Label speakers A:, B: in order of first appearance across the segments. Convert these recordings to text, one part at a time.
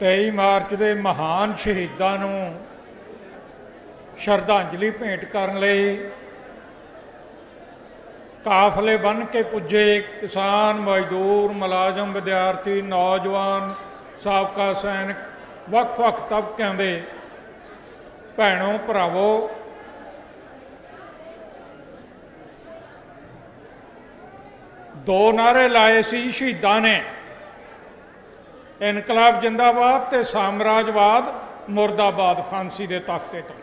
A: 23 March ਦੇ ਮਹਾਨ ਸ਼ਹੀਦਾਂ ਨੂੰ ਸ਼ਰਧਾਂਜਲੀ ਭੇਂਟ ਕਰਨ ਲਈ ਕਾਫਲੇ ਬਨ ਕੇ ਪੁੱਜੇ ਕਿਸਾਨ ਮਜ਼ਦੂਰ ਮੁਲਾਜ਼ਮ ਵਿਦਿਆਰਥੀ ਨੌਜਵਾਨ ਸਾਬਕਾ ਸੈਨਿਕ, ਵੱਖ-ਵੱਖ ਤਬਕਿਆਂ ਦੇ ਭੈਣੋ ਭਰਾਵੋ। ਦੋ ਨਾਰੇ ਲਾਏ ਸੀ ਸ਼ਹੀਦਾਂ ਨੇ। ਇਨਕਲਾਬ ਜਿੰਦਾਬਾਦ ਤੇ ਸਾਮਰਾਜਵਾਦ ਮੁਰਦਾਬਾਦ ਫਾਂਸੀ ਦੇ ਤਖਤੇ ਤੋਂ।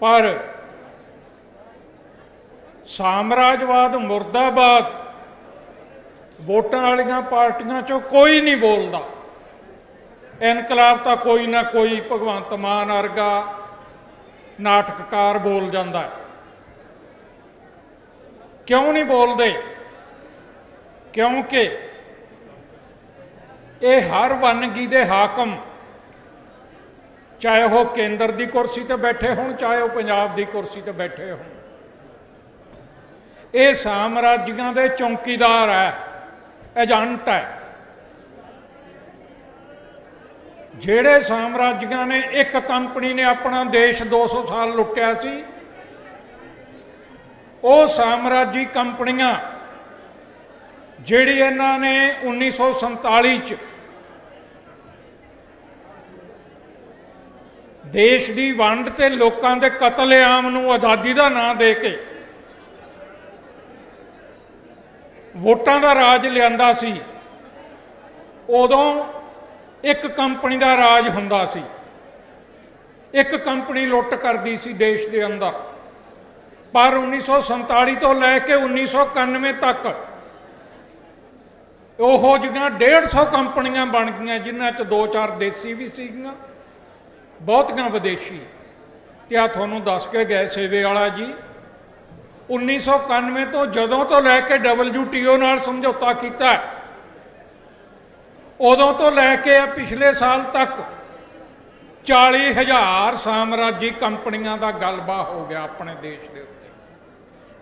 A: ਪਰ ਸਾਮਰਾਜਵਾਦ ਮੁਰਦਾਬਾਦ ਵੋਟਾਂ ਵਾਲੀਆਂ ਪਾਰਟੀਆਂ ਚੋਂ ਕੋਈ ਨਹੀਂ ਬੋਲਦਾ। ਇਨਕਲਾਬ ਤਾਂ ਕੋਈ ਨਾ ਕੋਈ ਭਗਵੰਤ ਮਾਨ ਵਰਗਾ ਨਾਟਕਕਾਰ ਬੋਲ ਜਾਂਦਾ ਕਿਉਂ ਨਹੀਂ ਬੋਲਦੇ? ਕਿਉਂਕਿ ਇਹ ਹਰ ਵੰਨਗੀ ਦੇ ਹਾਕਮ, ਚਾਹੇ ਉਹ ਕੇਂਦਰ ਦੀ ਕੁਰਸੀ ਤੇ ਬੈਠੇ ਹੋਣ, ਚਾਹੇ ਉਹ ਪੰਜਾਬ ਦੀ ਕੁਰਸੀ ਤੇ ਬੈਠੇ ਹੋਣ। ਇਹ ਸਾਮਰਾਜੀਆਂ ਦੇ ਚੌਕੀਦਾਰ ਹੈ, ਏਜੰਟ ਹੈ। ਜਿਹੜੇ ਸਾਮਰਾਜੀਆਂ ਨੇ ਇੱਕ ਕੰਪਨੀ ਨੇ ਆਪਣਾ ਦੇਸ਼ 200 ਸਾਲ ਲੁੱਟਿਆ ਸੀ, ਉਹ ਸਾਮਰਾਜੀ ਕੰਪਨੀਆਂ ਜਿਹੜੀ ਇਹਨਾਂ ਨੇ 1947 ਚ ਦੇਸ਼ ਦੀ ਵੰਡ ਤੇ ਲੋਕਾਂ ਦੇ ਕਤਲੇਆਮ ਨੂੰ ਆਜ਼ਾਦੀ ਦਾ ਨਾਂ ਦੇ ਕੇ ਵੋਟਾਂ ਦਾ ਰਾਜ ਲਿਆਂਦਾ ਸੀ, ਉਦੋਂ ਇੱਕ ਕੰਪਨੀ ਦਾ ਰਾਜ ਹੁੰਦਾ ਸੀ। ਇੱਕ ਕੰਪਨੀ ਲੁੱਟ ਕਰਦੀ ਸੀ ਦੇਸ਼ ਦੇ ਅੰਦਰ। ਪਰ 1947 ਤੋਂ ਲੈ ਕੇ 1991 ਤੱਕ ਉਹ ਜਿਹੀਆਂ 150 ਕੰਪਨੀਆਂ ਬਣ ਗਈਆਂ, ਜਿਨ੍ਹਾਂ 'ਚ ਦੋ ਚਾਰ ਦੇਸੀ ਵੀ ਸੀਗੀਆਂ, ਬਹੁਤੀਆਂ ਵਿਦੇਸ਼ੀ। ਤੇ ਆ ਤੁਹਾਨੂੰ ਦੱਸ ਕੇ ਗਏ ਸੇਵੇ ਵਾਲਾ ਜੀ। 1991 ਤੋਂ ਜਦੋਂ ਤੋਂ ਲੈ ਕੇ WTO ਨਾਲ ਸਮਝੌਤਾ ਕੀਤਾ ਉਦੋਂ ਤੋਂ ਲੈ ਕੇ ਆ ਪਿਛਲੇ ਸਾਲ ਤੱਕ 40000 ਸਾਮਰਾਜੀ ਕੰਪਨੀਆਂ ਦਾ ਗਲਬਾ ਹੋ ਗਿਆ ਆਪਣੇ ਦੇਸ਼ ਦੇ ਉੱਤੇ।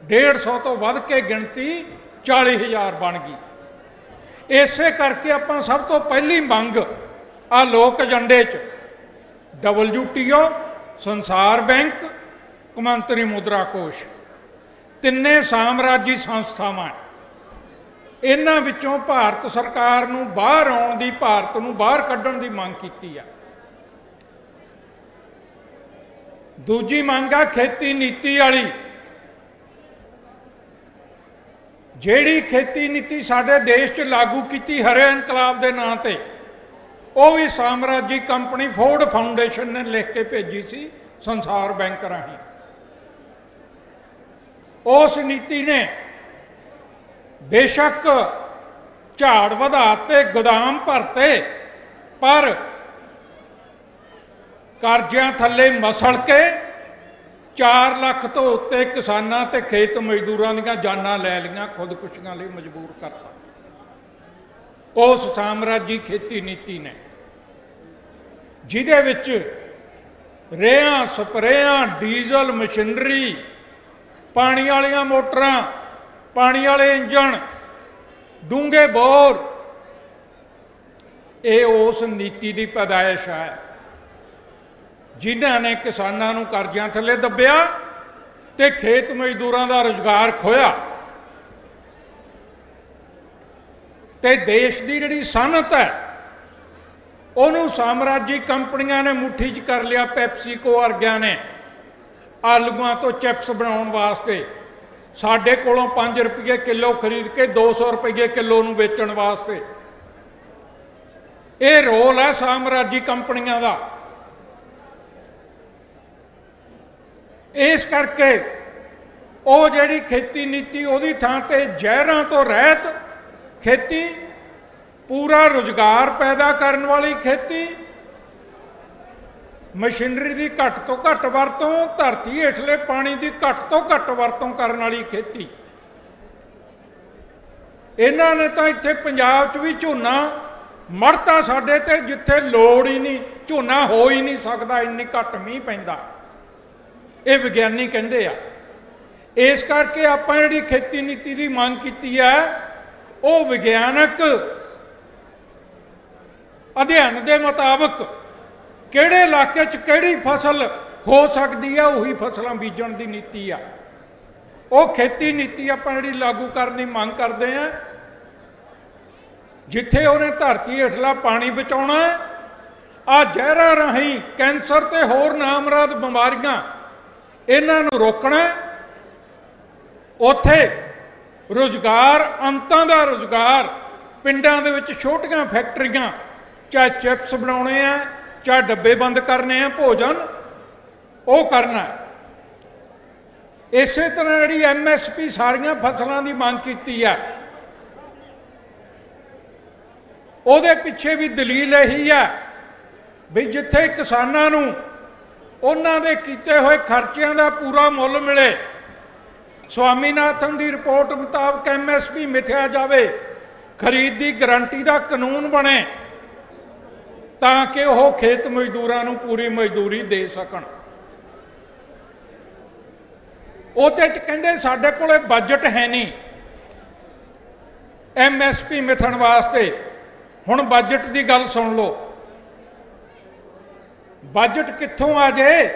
A: 150 ਤੋਂ ਵੱਧ ਕੇ ਗਿਣਤੀ 40000 ਬਣ ਗਈ। ਇਸੇ ਕਰਕੇ ਆਪਾਂ ਸਭ ਤੋਂ ਪਹਿਲੀ ਮੰਗ ਆ ਲੋਕ ਏਜੰਡੇ 'ਚ। WTO ਸੰਸਾਰ ਬੈਂਕ, ਕੌਮਾਂਤਰੀ ਮੁਦਰਾ ਕੋਸ਼। ਤਿੰਨੇ ਸਾਮਰਾਜੀ ਸੰਸਥਾਵਾਂ। ਇਹਨਾਂ ਵਿੱਚੋਂ ਭਾਰਤ ਸਰਕਾਰ ਨੂੰ ਬਾਹਰ ਆਉਣ ਦੀ, ਭਾਰਤ ਨੂੰ ਬਾਹਰ ਕੱਢਣ ਦੀ ਮੰਗ ਕੀਤੀ ਆ। ਦੂਜੀ ਮੰਗ ਆ ਖੇਤੀ ਨੀਤੀ ਵਾਲੀ। ਜਿਹੜੀ ਖੇਤੀ ਨੀਤੀ ਸਾਡੇ ਦੇਸ਼ 'ਚ ਲਾਗੂ ਕੀਤੀ ਹਰੇ ਇਨਕਲਾਬ ਦੇ ਨਾਂ ਤੇ, ਉਹ ਵੀ ਸਾਮਰਾਜੀ ਕੰਪਨੀ ਫੋਰਡ ਫਾਊਂਡੇਸ਼ਨ ਨੇ ਲਿਖ ਕੇ ਭੇਜੀ ਸੀ ਸੰਸਾਰ ਬੈਂਕ ਰਾਹੀਂ। ਉਸ ਨੀਤੀ ਨੇ ਬੇਸ਼ੱਕ ਝਾੜ ਵਧਾਤੇ ਗੋਦਾਮ ਭਰਤੇ ਪਰ ਕਰਜ਼ਿਆਂ ਥੱਲੇ ਮਸਲ ਕੇ 4 ਲੱਖ ਤੋਂ ਉੱਤੇ ਕਿਸਾਨਾਂ ਤੇ ਖੇਤ ਮਜ਼ਦੂਰਾਂ ਦੀਆਂ ਜਾਨਾਂ ਲੈ ਲਈਆਂ, ਖੁਦਕੁਸ਼ੀਆਂ ਲਈ ਮਜਬੂਰ ਕਰਤਾ। ਉਸ ਸਾਮਰਾਜੀ ਖੇਤੀ ਨੀਤੀ ਨੇ, ਜਿਹਦੇ ਵਿੱਚ ਰੇਹਾਂ, ਸਪਰੇਆਂ, ਡੀਜ਼ਲ, ਮਸ਼ੀਨਰੀ, ਪਾਣੀ ਵਾਲੀਆਂ ਮੋਟਰਾਂ, ਪਾਣੀ ਵਾਲੇ ਇੰਜਣ, ਡੂੰਘੇ ਬੋਰ, ਇਹ ਉਸ ਨੀਤੀ ਦੀ ਪੈਦਾਇਸ਼ ਹੈ। ਜਿਨ੍ਹਾਂ ਨੇ ਕਿਸਾਨਾਂ ਨੂੰ ਕਰਜ਼ਿਆਂ ਥੱਲੇ ਦੱਬਿਆ ਤੇ ਖੇਤ ਮਜ਼ਦੂਰਾਂ ਦਾ ਰੁਜ਼ਗਾਰ ਖੋਇਆ ਤੇ ਦੇਸ਼ ਦੀ ਜਿਹੜੀ ਸਨਅਤ ਹੈ, ਉਹਨੂੰ ਸਾਮਰਾਜੀ ਕੰਪਨੀਆਂ ਨੇ ਮੁੱਠੀ 'ਚ ਕਰ ਲਿਆ, ਪੈਪਸੀਕੋ ਵਰਗਿਆਂ ਨੇ। ਆਲੂਆਂ ਤੋਂ ਚਿਪਸ ਬਣਾਉਣ ਵਾਸਤੇ ਸਾਡੇ ਕੋਲੋਂ 5 ਰੁਪਏ ਕਿਲੋ ਖਰੀਦ ਕੇ 200 ਰੁਪਏ ਕਿਲੋ ਨੂੰ ਵੇਚਣ ਵਾਸਤੇ। ਇਹ ਰੋਲ ਹੈ ਸਾਮਰਾਜੀ ਕੰਪਨੀਆਂ ਦਾ। ਇਸ ਕਰਕੇ ਉਹ ਜਿਹੜੀ ਖੇਤੀ ਨੀਤੀ ਉਹਦੀ ਥਾਂ ਤੇ ਜ਼ਹਿਰਾਂ ਤੋਂ ਰਹਿਤ ਖੇਤੀ, ਪੂਰਾ ਰੁਜ਼ਗਾਰ ਪੈਦਾ ਕਰਨ ਵਾਲੀ ਖੇਤੀ, ਮਸ਼ੀਨਰੀ ਦੀ ਘੱਟ ਤੋਂ ਘੱਟ ਵਰਤੋਂ, ਧਰਤੀ ਹੇਠਲੇ ਪਾਣੀ ਦੀ ਘੱਟ ਤੋਂ ਘੱਟ ਵਰਤੋਂ ਕਰਨ ਵਾਲੀ ਖੇਤੀ। ਇਹਨਾਂ ਨੇ ਤਾਂ ਇੱਥੇ ਪੰਜਾਬ 'ਚ ਵੀ ਝੋਨਾ ਮਰਤਾ ਸਾਡੇ ਤੇ, ਜਿੱਥੇ ਲੋੜ ਹੀ ਨਹੀਂ, ਝੋਨਾ ਹੋ ਹੀ ਨਹੀਂ ਸਕਦਾ, ਇੰਨੀ ਘੱਟ ਮੀਂਹ ਪੈਂਦਾ। ਇਹ ਵਿਗਿਆਨੀ ਕਹਿੰਦੇ ਆ। ਇਸ ਕਰਕੇ ਆਪਾਂ ਜਿਹੜੀ ਖੇਤੀ ਨੀਤੀ ਦੀ ਮੰਗ ਕੀਤੀ ਹੈ, ਉਹ ਵਿਗਿਆਨਕ ਅਧਿਐਨ ਦੇ ਮੁਤਾਬਕ ਕਿਹੜੇ ਇਲਾਕੇ 'ਚ ਕਿਹੜੀ ਫਸਲ ਹੋ ਸਕਦੀ ਆ, ਉਹੀ ਫਸਲਾਂ ਬੀਜਣ ਦੀ ਨੀਤੀ ਆ। ਉਹ ਖੇਤੀ ਨੀਤੀ ਆਪਾਂ ਜਿਹੜੀ ਲਾਗੂ ਕਰਨ ਦੀ ਮੰਗ ਕਰਦੇ ਆ। ਜਿੱਥੇ ਉਹਨੇ ਧਰਤੀ ਹੇਠਲਾ ਪਾਣੀ ਬਚਾਉਣਾ ਹੈ ਆ ਜ਼ਹਿਰਾਂ ਰਾਹੀਂ ਕੈਂਸਰ ਤੇ ਹੋਰ ਨਾਮਰਾਦ ਬਿਮਾਰੀਆਂ ਇਹਨਾਂ ਨੂੰ ਰੋਕਣਾ ਉੱਥੇ ਰੋਜ਼ਗਾਰ, ਅੰਤਾਂ ਦਾ ਰੋਜ਼ਗਾਰ, ਪਿੰਡਾਂ ਦੇ ਵਿੱਚ ਛੋਟੀਆਂ ਫੈਕਟਰੀਆਂ, ਚਾਹੇ ਚਿਪਸ ਬਣਾਉਣੇ ਆ, ਚਾਹੇ ਡੱਬੇ ਬੰਦ ਕਰਨੇ ਆ, ਭੋਜਨ, ਉਹ ਕਰਨਾ ਇਸੇ ਤਰ੍ਹਾਂ ਜਿਹੜੀ ਐਮਐਸਪੀ ਸਾਰੀਆਂ ਫਸਲਾਂ ਦੀ ਮੰਗ ਕੀਤੀ ਹੈ, ਉਹਦੇ ਪਿੱਛੇ ਵੀ ਦਲੀਲ ਇਹੀ ਹੈ ਵੀ ਜਿੱਥੇ ਕਿਸਾਨਾਂ ਨੂੰ ਉਹਨਾਂ ਦੇ ਕੀਤੇ ਹੋਏ ਖਰਚਿਆਂ ਦਾ ਪੂਰਾ ਮੁੱਲ ਮਿਲੇ। ਸਵਾਮੀਨਾਥਨ ਦੀ ਰਿਪੋਰਟ ਮੁਤਾਬਕ ਐਮਐਸਪੀ ਮਿਥਿਆ ਜਾਵੇ, ਖਰੀਦ ਦੀ ਗਾਰੰਟੀ ਦਾ ਕਾਨੂੰਨ ਬਣੇ ਤਾਂ ਕਿ ਉਹ ਖੇਤ ਮਜ਼ਦੂਰਾਂ ਨੂੰ ਪੂਰੀ ਮਜ਼ਦੂਰੀ ਦੇ ਸਕਣ। ਉਹਦੇ ਚ ਕਹਿੰਦੇ ਸਾਡੇ ਕੋਲੇ ਬਜਟ ਹੈ ਨਹੀਂ। ਐਮਐਸਪੀ ਮਿਥਣ ਵਾਸਤੇ ਹੁਣ ਬਜਟ ਦੀ ਗੱਲ ਸੁਣ ਲਓ। ਬਜਟ ਕਿੱਥੋਂ ਆ ਜੇ?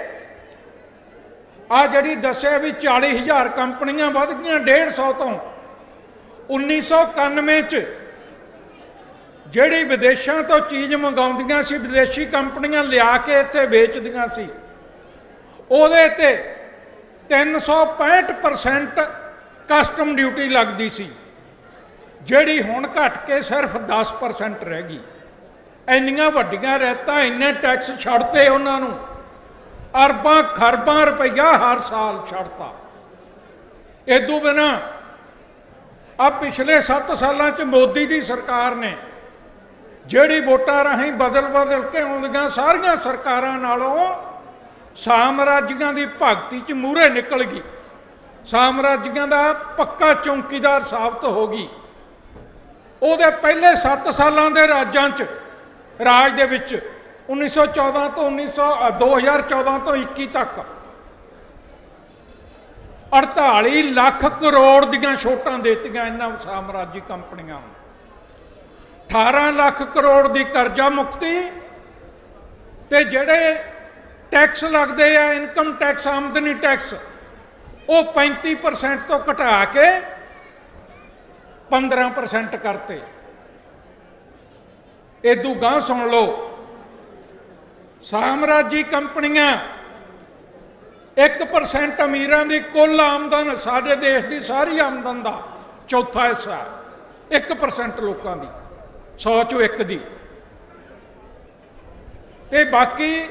A: ਆ ਜਿਹੜੀ ਦੱਸਿਆ ਵੀ 40000 ਕੰਪਨੀਆਂ ਵੱਧ ਗਈਆਂ 150 ਤੋਂ। 1991 ਚ ਜਿਹੜੀ ਵਿਦੇਸ਼ਾਂ ਤੋਂ ਚੀਜ਼ ਮੰਗਾਉਂਦੀਆਂ ਸੀ, ਵਿਦੇਸ਼ੀ ਕੰਪਨੀਆਂ ਲਿਆ ਕੇ ਇੱਥੇ ਵੇਚਦੀਆਂ ਸੀ, ਉਹਦੇ ਤੇ 365% ਕਸਟਮ ਡਿਊਟੀ ਲੱਗਦੀ ਸੀ, ਜਿਹੜੀ ਹੁਣ ਘਟ ਕੇ ਸਿਰਫ 10% ਰਹਿ ਗਈ। ਇੰਨੀਆਂ ਵੱਡੀਆਂ ਰਹਿਤਾਂ, ਇੰਨੇ ਟੈਕਸ ਛੱਡਤੇ ਉਹਨਾਂ ਨੂੰ। ਅਰਬਾਂ, ਖਰਬਾਂ ਰੁਪਈਆ ਹਰ ਸਾਲ ਛੱਡਤਾ। ਇਦੋਂ ਬਿਨਾ ਆ ਪਿਛਲੇ 7 ਸਾਲਾਂ ਚ ਮੋਦੀ ਦੀ ਸਰਕਾਰ ਨੇ ਜਿਹੜੀ ਵੋਟਾਂ ਰਾਹੀਂ ਬਦਲ ਬਦਲ ਕੇ ਆਉਂਦੀਆਂ ਸਾਰੀਆਂ ਸਰਕਾਰਾਂ ਨਾਲੋਂ ਸਾਮਰਾਜੀਆਂ ਦੀ ਭਗਤੀ ਚ ਮੂਹਰੇ ਨਿਕਲ ਗਈ। ਸਾਮਰਾਜੀਆਂ ਦਾ ਪੱਕਾ ਚੌਕੀਦਾਰ ਸਾਬਤ ਹੋ ਗਈ। ਉਹਦੇ ਪਹਿਲੇ 7 ਸਾਲਾਂ ਦੇ ਰਾਜਾਂ 'ਚ ਰਾਜ ਦੇ ਵਿੱਚ 1914 ਤੋਂ 1900 ਅ, 2014 ਤੋਂ 21 ਤੱਕ 48 ਲੱਖ ਕਰੋੜ ਦੀਆਂ ਛੋਟਾਂ ਦਿੱਤੀਆਂ ਇਹਨਾਂ ਸਾਮਰਾਜੀ ਕੰਪਨੀਆਂ ਨੂੰ। 18 ਲੱਖ ਕਰੋੜ ਦੀ ਕਰਜ਼ਾ ਮੁਕਤੀ ਤੇ ਜਿਹੜੇ ਟੈਕਸ ਲੱਗਦੇ ਆ ਇਨਕਮ ਟੈਕਸ ਆਮਦਨੀ ਟੈਕਸ ਉਹ 35% ਤੋਂ ਘਟਾ ਕੇ 15% ਕਰਤੇ। ਇਦੋਂ ਗਾਂ ਸੁਣ ਲਓ। ਸਾਮਰਾਜੀ ਕੰਪਨੀਆਂ 1% ਅਮੀਰਾਂ ਦੀ ਕੁੱਲ ਆਮਦਨ ਸਾਡੇ ਦੇਸ਼ ਦੀ ਸਾਰੀ ਆਮਦਨ ਦਾ ਚੌਥਾ ਹਿੱਸਾ 1% ਲੋਕਾਂ ਦੀ 100 ਚੋਂ ਇੱਕ ਦੀ। ਤੇ ਬਾਕੀ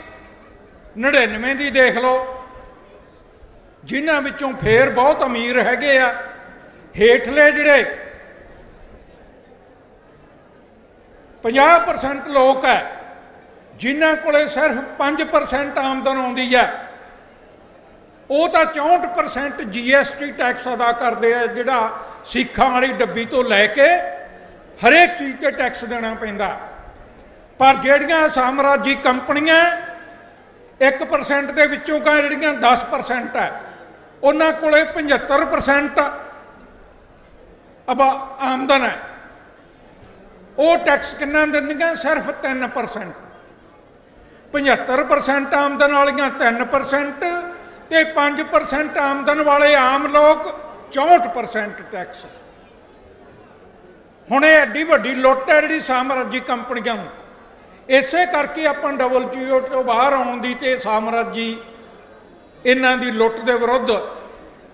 A: 99 ਦੀ ਦੇਖ ਲਓ, ਜਿਨ੍ਹਾਂ ਵਿੱਚੋਂ ਫੇਰ ਬਹੁਤ ਅਮੀਰ ਹੈਗੇ ਆ। ਹੇਠਲੇ ਜਿਹੜੇ 50% ਲੋਕ ਹੈ, ਜਿਨ੍ਹਾਂ ਕੋਲੇ ਸਿਰਫ 5% ਆਮਦਨ ਆਉਂਦੀ ਹੈ, ਉਹ ਤਾਂ 64% ਜੀਐਸਟੀ ਟੈਕਸ ਅਦਾ ਕਰਦੇ ਆ, ਜਿਹੜਾ ਸਿੱਖਾਂ ਵਾਲੀ ਡੱਬੀ ਤੋਂ ਲੈ ਕੇ ਹਰੇਕ ਚੀਜ਼ ਤੇ ਟੈਕਸ ਦੇਣਾ ਪੈਂਦਾ। ਪਰ ਜਿਹੜੀਆਂ ਸਾਮਰਾਜੀ ਕੰਪਨੀਆਂ 1% ਦੇ ਵਿੱਚੋਂ ਕਾ ਜਿਹੜੀਆਂ 10% ਹੈ, ਉਹਨਾਂ ਕੋਲੇ 75% ਅਬ, ਆਮਦਨ ਹੈ। ਉਹ ਟੈਕਸ ਕਿੰਨਾ ਦਿੰਦੀਆਂ? ਸਿਰਫ 3% 75% ਆਮਦਨ ਵਾਲੀਆਂ 3% ਤੇ 5% ਆਮਦਨ ਵਾਲੇ ਆਮ ਲੋਕ 64% ਟੈਕਸ ਹੁਣ ਇਹ ਐਡੀ ਵੱਡੀ ਲੁੱਟ ਹੈ ਜਿਹੜੀ ਸਾਮਰਾਜੀ ਕੰਪਨੀਆਂ ਨੂੰ। ਇਸੇ ਕਰਕੇ ਆਪਾਂ ਡਬਲ ਡਬਲਯੂਓ ਤੋਂ ਬਾਹਰ ਆਉਣ ਦੀ ਤੇ ਸਾਮਰਾਜੀ ਇਹਨਾਂ ਦੀ ਲੁੱਟ ਦੇ ਵਿਰੁੱਧ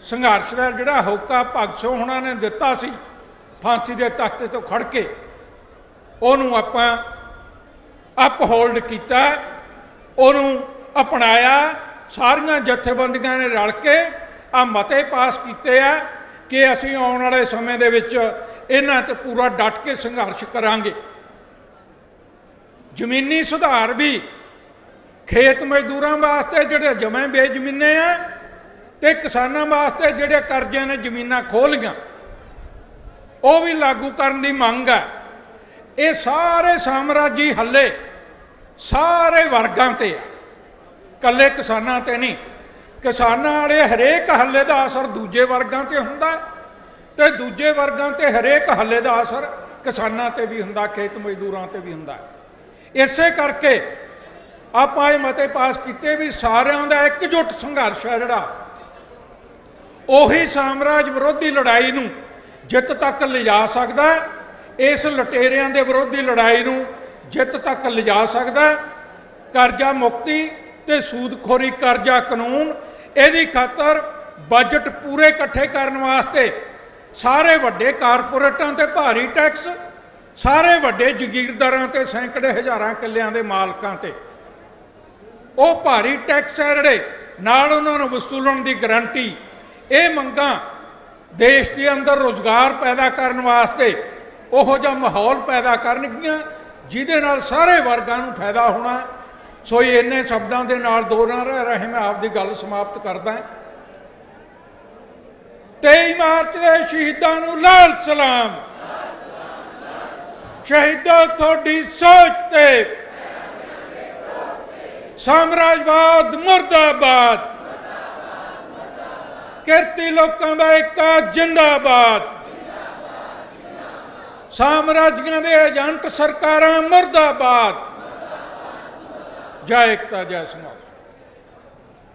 A: ਸੰਘਰਸ਼ ਦਾ ਜਿਹੜਾ ਹੋਕਾ ਭਗਤ ਸਿੰਘ ਹੁਣਾਂ ਨੇ ਦਿੱਤਾ ਸੀ, ਫਾਂਸੀ ਦੇ ਤਖ਼ਤ ਤੋਂ ਖੜ ਕੇ ਉਹਨੂੰ ਆਪਾਂ ਅਪਹੋਲਡ ਕੀਤਾ, ਉਹਨੂੰ ਅਪਣਾਇਆ, ਸਾਰੀਆਂ ਜਥੇਬੰਦੀਆਂ ਨੇ ਰਲ ਕੇ ਆ ਮਤੇ ਪਾਸ ਕੀਤੇ ਆ ਕਿ ਅਸੀਂ ਆਉਣ ਵਾਲੇ ਸਮੇਂ ਦੇ ਵਿੱਚ ਇਹਨਾਂ ਤੇ ਪੂਰਾ ਡਟ ਕੇ ਸੰਘਰਸ਼ ਕਰਾਂਗੇ। ਜ਼ਮੀਨੀ ਸੁਧਾਰ ਵੀ ਖੇਤ ਮਜ਼ਦੂਰਾਂ ਵਾਸਤੇ ਜਿਹੜੇ ਜਮੇ ਬੇਜ਼ਮੀਨੇ ਆ ਤੇ ਕਿਸਾਨਾਂ ਵਾਸਤੇ ਜਿਹੜੇ ਕਰਜ਼ੇ ਨੇ ਜ਼ਮੀਨਾਂ ਖੋਹ ਉਹ ਵੀ ਲਾਗੂ ਕਰਨ ਦੀ ਮੰਗ ਹੈ ਇਹ ਸਾਰੇ ਸਾਮਰਾਜੀ ਹੱਲੇ ਸਾਰੇ ਵਰਗਾਂ ਤੇ ਆ। ਕੱਲੇ ਕਿਸਾਨਾਂ ਤੇ ਨਹੀਂ। ਕਿਸਾਨਾਂ ਵਾਲੇ ਹਰੇਕ ਹੱਲੇ ਦਾ ਅਸਰ ਦੂਜੇ ਵਰਗਾਂ ਤੇ ਹੁੰਦਾ ਹੈ ਤੇ ਦੂਜੇ ਵਰਗਾਂ ਤੇ ਹਰੇਕ ਹੱਲੇ ਦਾ ਅਸਰ ਕਿਸਾਨਾਂ ਤੇ ਵੀ ਹੁੰਦਾ, ਖੇਤ ਮਜ਼ਦੂਰਾਂ ਤੇ ਵੀ ਹੁੰਦਾ ਇਸੇ ਕਰਕੇ ਆਪਾਂ ਇਹ ਮਤੇ ਪਾਸ ਕੀਤੇ ਵੀ ਸਾਰਿਆਂ ਦਾ ਇਕਜੁੱਟ ਸੰਘਰਸ਼ ਹੈ ਜਿਹੜਾ। ਉਹੀ ਸਾਮਰਾਜ ਵਿਰੋਧੀ ਲੜਾਈ ਨੂੰ ਜਿੱਤ ਤੱਕ ਲਿਜਾ ਸਕਦਾ ਹੈ। ਇਸ ਲਟੇਰਿਆਂ ਦੇ ਵਿਰੋਧੀ ਲੜਾਈ ਨੂੰ ਜਿੱਤ ਤੱਕ ਲਿਜਾ ਸਕਦਾ ਕਰਜ਼ਾ ਮੁਕਤੀ ਤੇ ਸੂਦਖੋਰੀ ਕਰਜ਼ਾ ਕਾਨੂੰਨ, ਇਹਦੀ ਖਾਤਰ ਬਜਟ ਪੂਰੇ ਇਕੱਠੇ ਕਰਨ ਵਾਸਤੇ ਸਾਰੇ ਵੱਡੇ ਕਾਰਪੋਰੇਟਾਂ ਤੇ ਭਾਰੀ ਟੈਕਸ ਸਾਰੇ ਵੱਡੇ ਜ਼ਗੀਰਦਾਰਾਂ ਤੇ ਸੈਂਕੜੇ ਹਜ਼ਾਰਾਂ ਕਿੱਲਿਆਂ ਦੇ ਮਾਲਕਾਂ ਤੇ। ਉਹ ਭਾਰੀ ਟੈਕਸ ਹੈ ਜਿਹੜੇ ਨਾਲ ਉਹਨਾਂ ਨੂੰ ਵਸੂਲਣ ਦੀ ਗਾਰੰਟੀ ਇਹ ਮੰਗਾਂ ਦੇਸ਼ ਦੇ ਅੰਦਰ ਰੋਜ਼ਗਾਰ ਪੈਦਾ ਕਰਨ ਵਾਸਤੇ ਉਹੋ ਜਿਹਾ ਮਾਹੌਲ ਪੈਦਾ ਕਰਨਗੀਆਂ, ਜਿਹਦੇ ਨਾਲ ਸਾਰੇ ਵਰਗਾਂ ਨੂੰ ਫਾਇਦਾ ਹੋਣਾ। ਸੋ ਇਹ ਇੰਨੇ ਸ਼ਬਦਾਂ ਦੇ ਨਾਲ ਦੋ ਰਹਿ ਰਹੇ, ਮੈਂ ਆਪਦੀ ਗੱਲ ਸਮਾਪਤ ਕਰਦਾ ਹਾਂ। 23 ਮਾਰਚ ਦੇ ਸ਼ਹੀਦਾਂ ਨੂੰ ਲਾਲ ਸਲਾਮ। ਸ਼ਹੀਦਾਂ ਤੁਹਾਡੀ ਸੋਚ ਤੇ ਸਾਮਰਾਜਵਾਦ ਮੁਰਦਾਬਾਦ। ਕਿਰਤੀ ਲੋਕਾਂ ਦਾ ਇੱਕ ਜਿੰਦਾਬਾਦ। ਸਾਮਰਾਜੀਆਂ ਦੇ ਏਜੰਟ ਸਰਕਾਰਾਂ ਮੁਰਦਾਬਾਦ। ਜੈ ਏਕਤਾ ਜੈ ਸੰਘਰਸ਼